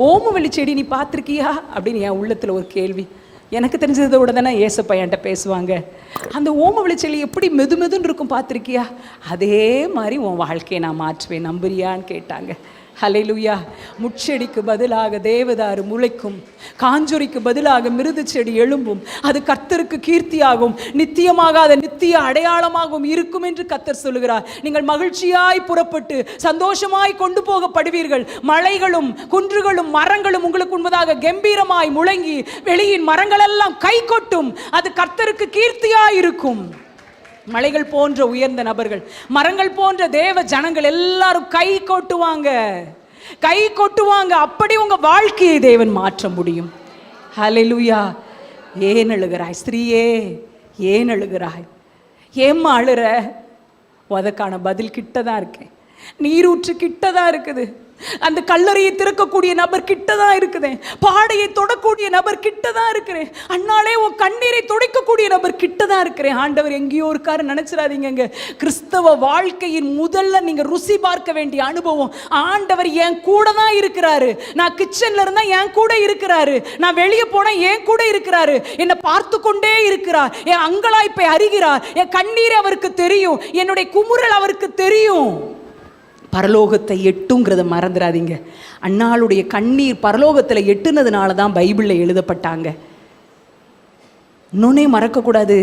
ஓமவெளி செடி நீ பார்த்துருக்கியா? அப்படின்னு என் உள்ளத்தில் ஒரு கேள்வி. எனக்கு தெரிஞ்சதை தானே ஏசப்பா என்கிட்ட பேசுவாங்க. அந்த ஓம செடி எப்படி மெது மெதுன்னு இருக்கும் பார்த்துருக்கியா? அதே மாதிரி உன் வாழ்க்கையை நான் மாற்றுவேன். நம்புறியான்னு கேட்டாங்க. ஹalleluya. முட்செடிக்கு பதிலாக தேவதாரு முளைக்கும். காஞ்சொரிக்கு பதிலாக மிருது செடி எழும்பும். அது கர்த்தருக்கு கீர்த்தியாகும். நித்தியமாகாத நித்திய அடையாளமாகவும் இருக்கும் என்று கர்த்தர் சொல்லுகிறார். நீங்கள் மகிழ்ச்சியாய் புறப்பட்டு சந்தோஷமாய் கொண்டு போகப்படுவீர்கள். மலைகளும் குன்றுகளும் மரங்களும் உங்களுக்கு உண்மதாக கம்பீரமாய் முழங்கி வெளியின் மரங்களெல்லாம் கை கொட்டும் அது கர்த்தருக்கு கீர்த்தியாய் இருக்கும் மலைகள் போன்ற உயர்ந்த நபர்கள் மரங்கள் போன்ற தேவ ஜனங்கள் எல்லாரும் கை கொட்டுவாங்க. கை கொட்டுவாங்க. அப்படி உங்க வாழ்க்கையை தேவன் மாற்ற முடியும். ஹலெலுயா ஏன் அழுகிறாய்? ஸ்திரீயே ஏன் அழுகிறாய்? ஏம்மா அழுற? அதற்கான பதில் கிட்ட தான் இருக்கேன். நீரூற்று கிட்ட தான் இருக்குது. அந்த கல்லறையை திறக்கக்கூடிய நபர் கிட்ட தான் இருக்குதேன் பாடையை தொடக்கூடிய நபர் கிட்ட தான் இருக்கிறேன் அண்ணாலே உன் கண்ணீரை துடைக்கக்கூடிய நபர் கிட்ட தான் இருக்கிறேன் ஆண்டவர் எங்கேயோ இருக்காரு நினைச்சிடாதீங்க கிறிஸ்தவ வாழ்க்கையின் முதல்ல நீங்க ருசி பார்க்க வேண்டிய அனுபவம். ஆண்டவர் என் கூட தான் இருக்கிறாரு. நான் கிச்சன்ல இருந்தா என் கூட இருக்கிறாரு. நான் வெளியே போனா என் கூட இருக்கிறாரு. என்னை பார்த்து கொண்டே இருக்கிறார். என் அங்கலாய்ப்பை அறிகிறார். என் கண்ணீர் அவருக்கு தெரியும். என்னுடைய குமுறல் அவருக்கு தெரியும். பரலோகத்தை எட்டுங்கிறத மறந்துடாதீங்க. அண்ணாளுடைய கண்ணீர் பரலோகத்தில் எட்டுனதுனால தான் பைபிளில் எழுதப்பட்டாங்க. இன்னொன்னே மறக்கக்கூடாது.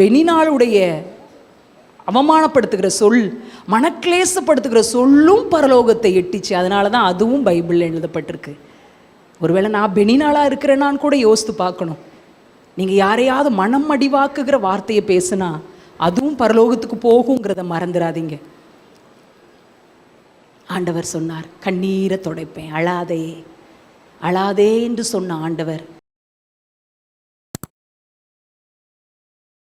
பெனினாளுடைய அவமானப்படுத்துகிற சொல் மனக்லேசப்படுத்துகிற சொல்லும் பரலோகத்தை எட்டிச்சு. அதனால தான் அதுவும் பைபிளில் எழுதப்பட்டிருக்கு. ஒருவேளை நான் பெனினாளாக இருக்கிறேனான்னு கூட யோசித்து பார்க்கணும். நீங்கள் யாரையாவது மனம் அடிவாக்குகிற வார்த்தையை பேசுனா அதுவும் பரலோகத்துக்கு போகுங்கிறத மறந்துடாதீங்க. ஆண்டவர் சொன்னார் கண்ணீரை துடைப்பேன் அழாதே. அழாதே என்று சொன்ன ஆண்டவர்